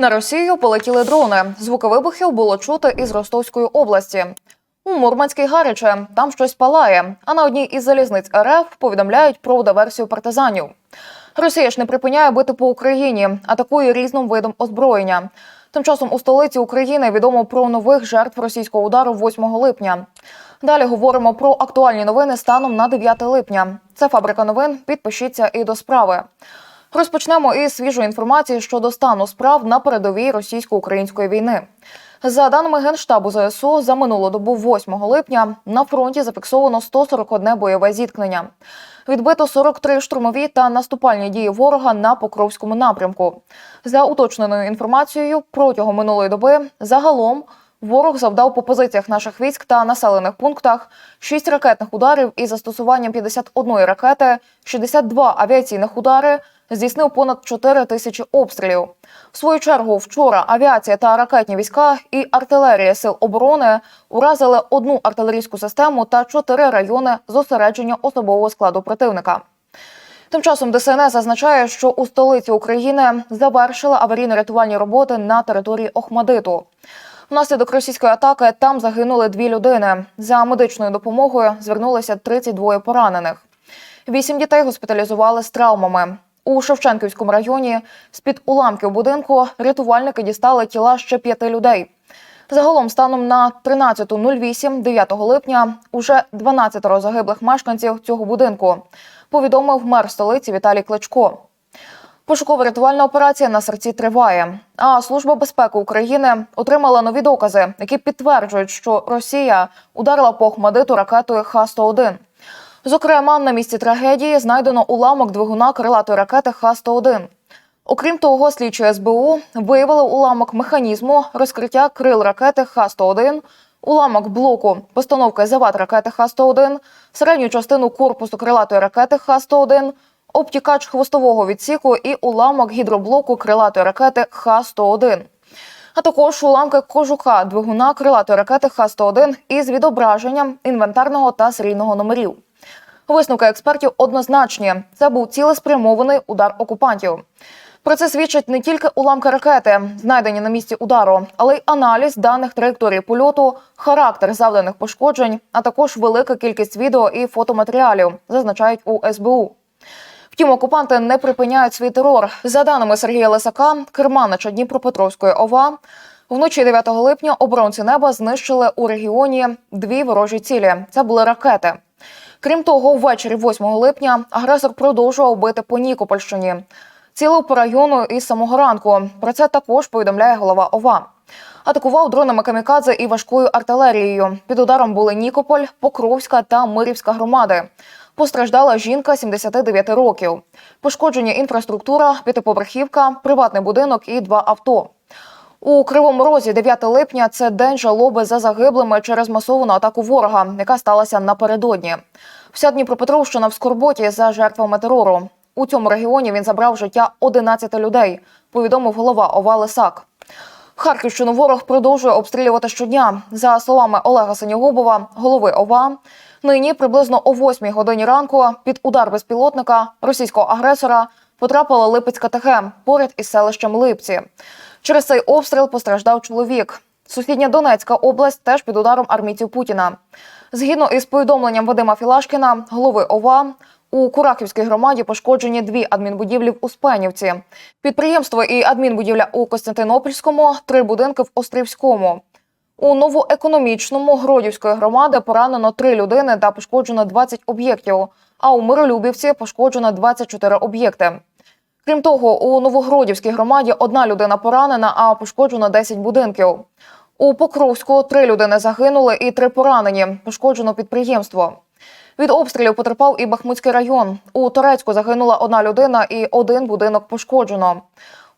На Росію полетіли дрони. Звуки вибухів було чути із Ростовської області. У Мурманській гаряче там щось палає. А на одній із залізниць РФ повідомляють про диверсію партизанів. Росія ж не припиняє бити по Україні, атакує різним видом озброєння. Тим часом у столиці України відомо про нових жертв російського удару 8 липня. Далі говоримо про актуальні новини станом на 9 липня. Це фабрика новин. Підпишіться і до справи. Розпочнемо із свіжої інформації щодо стану справ на передовій російсько-української війни. За даними Генштабу ЗСУ, за минулу добу 8 липня на фронті зафіксовано 141 бойове зіткнення. Відбито 43 штурмові та наступальні дії ворога на Покровському напрямку. За уточненою інформацією, протягом минулої доби загалом ворог завдав по позиціях наших військ та населених пунктах 6 ракетних ударів із застосуванням 51 ракети, 62 авіаційних удари, здійснив понад 4 тисячі обстрілів. В свою чергу, вчора авіація та ракетні війська і артилерія сил оборони уразили одну артилерійську систему та чотири райони зосередження особового складу противника. Тим часом ДСНС зазначає, що у столиці України завершили аварійно-рятувальні роботи на території Охмадиту. Внаслідок російської атаки там загинули дві людини. За медичною допомогою звернулися 32 поранених. Вісім дітей госпіталізували з травмами. У Шевченківському районі з-під уламків будинку рятувальники дістали тіла ще п'яти людей. Загалом, станом на 13.08 9 липня, уже 12 загиблих мешканців цього будинку. Повідомив мер столиці Віталій Кличко. Пошуково-рятувальна операція на серці триває. А служба безпеки України отримала нові докази, які підтверджують, що Росія ударила по Охмадиту ракетою Х-101. Зокрема, на місці трагедії знайдено уламок двигуна крилатої ракети Х-101. Окрім того, слідчі СБУ виявили уламок механізму розкриття крил ракети Х-101, уламок блоку постановки завад ракети Х-101, середню частину корпусу крилатої ракети Х-101, обтікач хвостового відсіку і уламок гідроблоку крилатої ракети Х-101. А також уламки кожуха двигуна крилатої ракети Х-101 із відображенням інвентарного та серійного номерів. Висновки експертів однозначні: це був цілеспрямований удар окупантів. Про це свідчать не тільки уламки ракети, знайдені на місці удару, але й аналіз даних траєкторії польоту, характер завданих пошкоджень, а також велика кількість відео і фотоматеріалів, зазначають у СБУ. Втім, окупанти не припиняють свій терор. За даними Сергія Лисака, керманича Дніпропетровської ОВА, вночі 9 липня оборонці неба знищили у регіоні дві ворожі цілі. Це були ракети. Крім того, ввечері 8 липня агресор продовжував бити по Нікопольщині. Цілив по району із самого ранку. Про це також повідомляє голова ОВА. Атакував дронами камікадзе і важкою артилерією. Під ударом були Нікополь, Покровська та Мирівська громади. Постраждала жінка 79 років. Пошкоджені інфраструктура, п'ятиповерхівка, приватний будинок і два авто. У Кривому Розі 9 липня це день жалоби за загиблими через масовану атаку ворога, яка сталася напередодні. Вся Дніпропетровщина в скорботі за жертвами терору. У цьому регіоні він забрав життя 11 людей. Повідомив голова ОВА Лисак. Харківщину ворог продовжує обстрілювати щодня. За словами Олега Синягубова, голови ОВА, нині приблизно о 8 годині ранку під удар безпілотника російського агресора потрапила Липецька ТГ поряд із селищем Липці. Через цей обстріл постраждав чоловік. Сусідня Донецька область теж під ударом армійців Путіна. Згідно із повідомленням Вадима Філашкіна, голови ОВА, у Курахівській громаді пошкоджені дві адмінбудівлі в Успенівці, підприємство і адмінбудівля у Костянтинопільському, три будинки в Острівському. У новоекономічному Гродівської громади поранено три людини та пошкоджено 20 об'єктів. А у Миролюбівці пошкоджено 24 об'єкти. Крім того, у Новогродівській громаді одна людина поранена, а пошкоджено 10 будинків. У Покровську три людини загинули і три поранені. Пошкоджено підприємство. Від обстрілів потерпав і Бахмутський район. У Торецьку загинула одна людина і один будинок пошкоджено.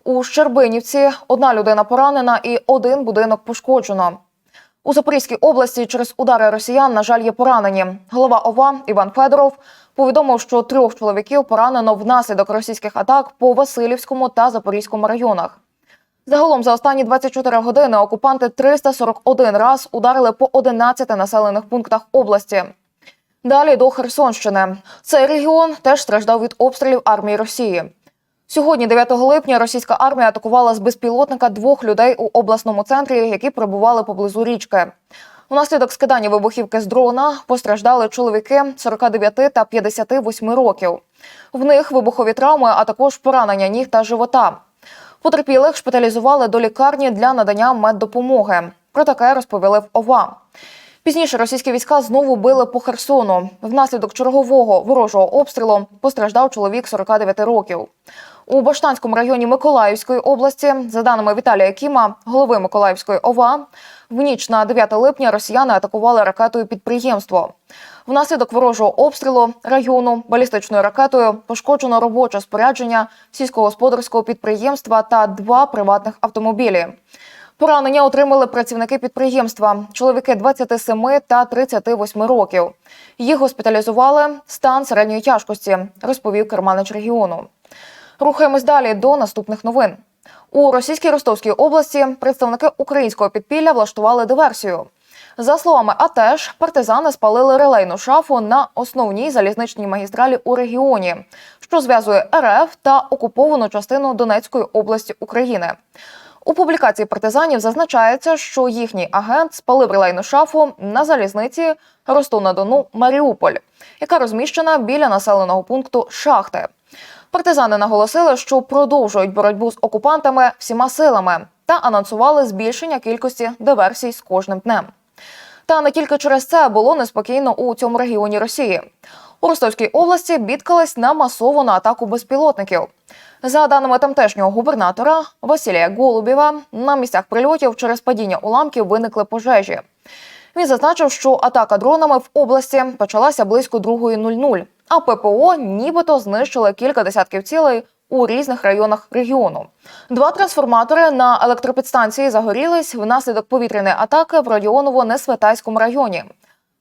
У Щербинівці одна людина поранена і один будинок пошкоджено. У Запорізькій області через удари росіян, на жаль, є поранені. Голова ОВА Іван Федоров повідомив, що трьох чоловіків поранено внаслідок російських атак по Васильівському та Запорізькому районах. Загалом за останні 24 години окупанти 341 раз ударили по 11 населених пунктах області. Далі до Херсонщини. Цей регіон теж страждав від обстрілів армії Росії. Сьогодні, 9 липня, російська армія атакувала з безпілотника двох людей у обласному центрі, які перебували поблизу річки. Унаслідок скидання вибухівки з дрона постраждали чоловіки 49 та 58 років. В них вибухові травми, а також поранення ніг та живота. Потерпілих шпиталізували до лікарні для надання меддопомоги. Про таке розповіли в ОВА. Пізніше російські війська знову били по Херсону. Внаслідок чергового ворожого обстрілу постраждав чоловік 49 років. У Баштанському районі Миколаївської області, за даними Віталія Кіма, голови Миколаївської ОВА, в ніч на 9 липня росіяни атакували ракетою підприємство. Внаслідок ворожого обстрілу району балістичною ракетою пошкоджено робоче спорядження сільськогосподарського підприємства та два приватних автомобілі. Поранення отримали працівники підприємства, чоловіки 27 та 38 років. Їх госпіталізували стан середньої тяжкості, розповів керманич регіону. Рухаємось далі до наступних новин. У російській Ростовській області представники українського підпілля влаштували диверсію. За словами АТЕШ, партизани спалили релейну шафу на основній залізничній магістралі у регіоні, що зв'язує РФ та окуповану частину Донецької області України. У публікації партизанів зазначається, що їхній агент спалив релейну шафу на залізниці Ростов-на-Дону Маріуполь, яка розміщена біля населеного пункту Шахти. Партизани наголосили, що продовжують боротьбу з окупантами всіма силами та анонсували збільшення кількості диверсій з кожним днем. Та не тільки через це було неспокійно у цьому регіоні Росії. У Ростовській області бідкались на масовану атаку безпілотників. За даними тамтешнього губернатора Василія Голубєва, на місцях прильотів через падіння уламків виникли пожежі. Він зазначив, що атака дронами в області почалася близько 2.00, а ППО нібито знищили кілька десятків цілей у різних районах регіону. Два трансформатори на електропідстанції загорілись внаслідок повітряної атаки в Радіоново-Несветайському районі.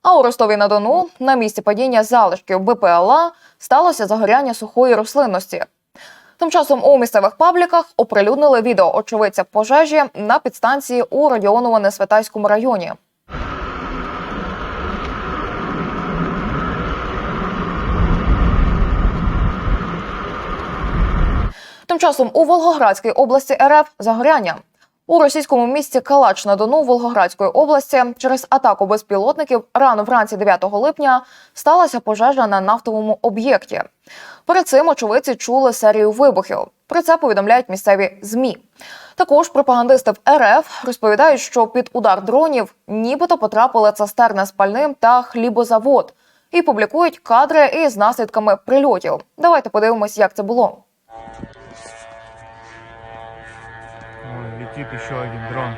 А у Ростові на Дону на місці падіння залишків БПЛА сталося загоряння сухої рослинності. Тим часом у місцевих пабліках оприлюднили відео очевидця пожежі на підстанції у Радіоново-Несветайському районі. Часом у Волгоградській області РФ загоряння. У російському місті Калач на Дону Волгоградської області через атаку безпілотників рано вранці 9 липня сталася пожежа на нафтовому об'єкті. Перед цим очевидці чули серію вибухів. Про це повідомляють місцеві змі. Також пропагандисти в РФ розповідають, що під удар дронів нібито потрапили цистерни з пальним та хлібозавод і публікують кадри із наслідками прильотів. Давайте подивимось, як це було. Летит еще один дрон.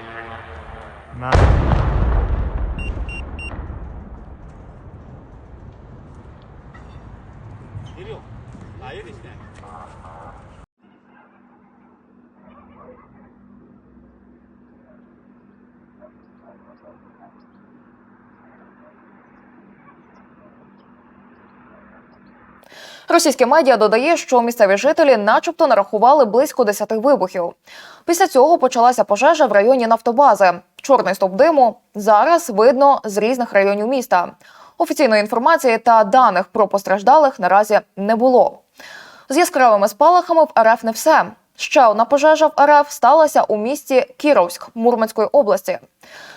На. Російське медіа додає, що місцеві жителі, начебто, нарахували близько 10 вибухів. Після цього почалася пожежа в районі нафтобази. Чорний стовп диму зараз видно з різних районів міста. Офіційної інформації та даних про постраждалих наразі не було. З яскравими спалахами в РФ не все. Ще одна пожежа в РФ сталася у місті Кіровськ Мурманської області.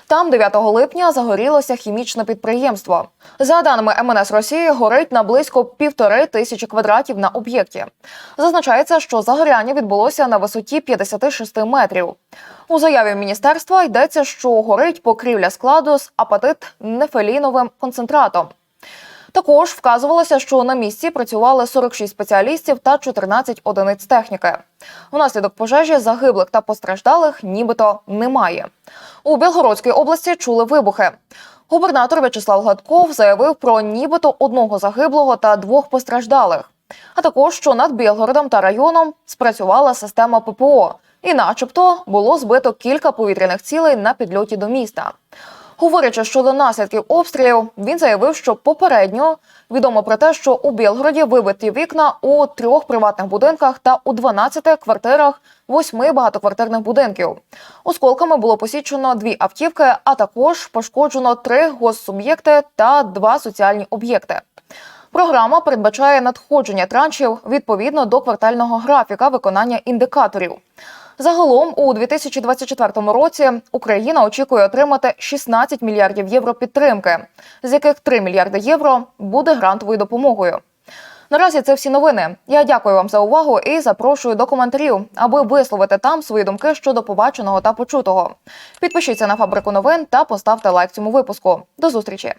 Там 9 липня загорілося хімічне підприємство. За даними МНС Росії, горить на близько півтори тисячі квадратів на об'єкті. Зазначається, що загоряння відбулося на висоті 56 метрів. У заяві міністерства йдеться, що горить покрівля складу з апатит нефеліновим концентратом. Також вказувалося, що на місці працювали 46 спеціалістів та 14 одиниць техніки. Внаслідок пожежі загиблих та постраждалих нібито немає. У Білгородській області чули вибухи. Губернатор В'ячеслав Гладков заявив про нібито одного загиблого та двох постраждалих. А також що над Білгородом та районом спрацювала система ППО, і, начебто, було збито кілька повітряних цілей на підльоті до міста. Говорячи щодо наслідків обстрілів, він заявив, що попередньо відомо про те, що у Білгороді вибиті вікна у трьох приватних будинках та у 12 квартирах восьми багатоквартирних будинків. Осколками було посічено дві автівки, а також пошкоджено три госсуб'єкти та два соціальні об'єкти. Програма передбачає надходження траншів відповідно до квартального графіка виконання індикаторів. Загалом у 2024 році Україна очікує отримати 16 мільярдів євро підтримки, з яких 3 мільярди євро буде грантовою допомогою. Наразі це всі новини. Я дякую вам за увагу і запрошую до коментарів, аби висловити там свої думки щодо побаченого та почутого. Підпишіться на фабрику новин та поставте лайк цьому випуску. До зустрічі!